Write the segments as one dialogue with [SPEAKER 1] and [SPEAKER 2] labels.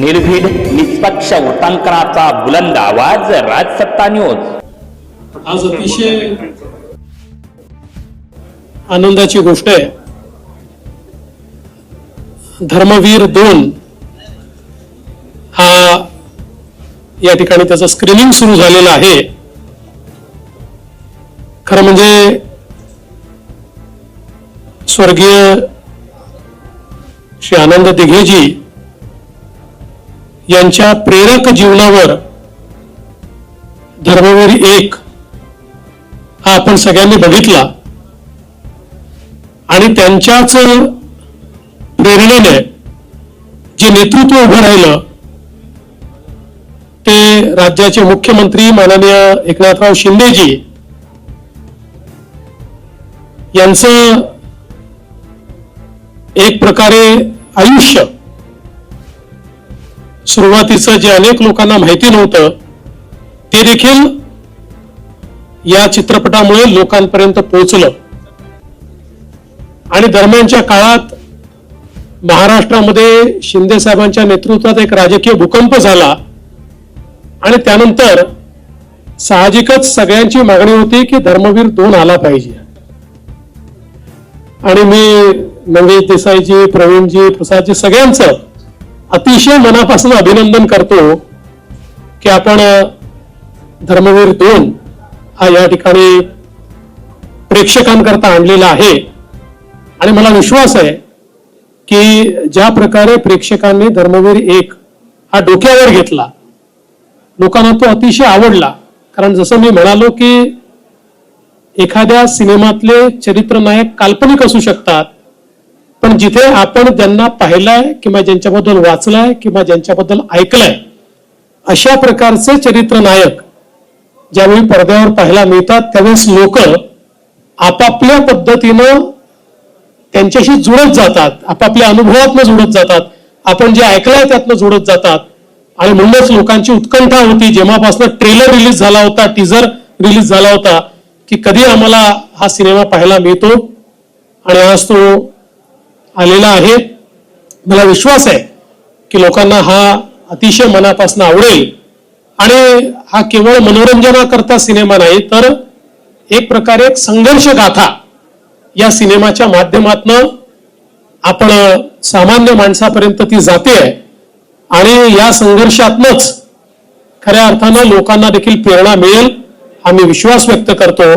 [SPEAKER 1] निर्भीड निष्पक्ष वृत्तांकनाचा बुलंद आवाज राजसत्ता न्यूज
[SPEAKER 2] आज अतिशय आनंदाची गोष्ट आहे. धर्मवीर दोन हा या ठिकाणी त्याचं स्क्रीनिंग सुरू झालेलं आहे. खरं म्हणजे स्वर्गीय श्री आनंद दिघेजी यांच्या प्रेरक जीवनावर धर्मवीर एक हा आपण सगळ्यांनी बघितला. आणि त्यांच्याच प्रेरणेने जे नेतृत्व उभं राहिलं ते राज्याचे मुख्यमंत्री माननीय एकनाथराव शिंदेजी यांचं एक प्रकारे आयुष्य सुरुवातीचं जे अनेक लोकांना माहिती नव्हतं ते देखील या चित्रपटामुळे लोकांपर्यंत पोहोचलं. आणि दरम्यानच्या काळात महाराष्ट्रामध्ये शिंदे साहेबांच्या नेतृत्वात एक राजकीय भूकंप झाला. आणि त्यानंतर साहजिकच सगळ्यांची मागणी होती की धर्मवीर दोन आला पाहिजे. आणि मी नवेश देसाईजी प्रवीणजी प्रसादजी सगळ्यांचं अतिशय मनापासून अभिनंदन करतो की आपण धर्मवीर दोन हा या ठिकाणी प्रेक्षकांकरता आणलेला आहे. आणि मला विश्वास आहे की ज्या प्रकारे प्रेक्षकांनी धर्मवीर एक हा डोक्यावर घेतला लोकांना तो अतिशय आवडला. कारण जसं मी म्हणालो की एखाद्या सिनेमातले चरित्र नायक काल्पनिक असू शकतात पण जिथे आपण ज्यांना पाहिलाय किंवा ज्यांच्याबद्दल वाचलाय किंवा ज्यांच्याबद्दल ऐकलंय अशा प्रकारचे चरित्र नायक ज्यावेळी पडद्यावर पाहायला मिळतात त्यावेळेस लोक आपापल्या पद्धतीनं त्यांच्याशी जुळत जातात आपापल्या अनुभवातनं जुळत जातात आपण जे ऐकलंय त्यातनं जुळत जातात. आणि म्हणूनच लोकांची उत्कंठा होती जेव्हापासून ट्रेलर रिलीज झाला होता टीझर रिलीज झाला होता की कधी आम्हाला हा सिनेमा पाहायला मिळतो? आणि आज तो आलेला आहे. मला विश्वास आहे की लोकांना हा अतिशय मनापासून आवडेल. आणि हा केवळ मनोरंजनाकरता सिनेमा नाही तर एक प्रकारे एक संघर्ष गाथा या सिनेमाच्या माध्यमातनं आपण सामान्य माणसापर्यंत ती जाते. आहे आणि या संघर्षातनच खऱ्या अर्थानं लोकांना देखील प्रेरणा मिळेल आम्ही विश्वास व्यक्त करतो.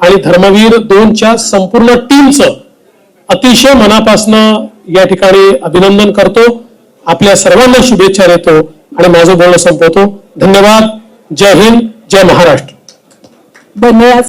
[SPEAKER 2] आणि धर्मवीर दोनच्या संपूर्ण टीमचं अतिशय मनापासनं या ठिकाणी अभिनंदन करतो. आपल्या सर्वांना शुभेच्छा देतो आणि माझं बोलणं संपवतो. धन्यवाद. जय हिंद. जय महाराष्ट्र.
[SPEAKER 3] धन्यवाद.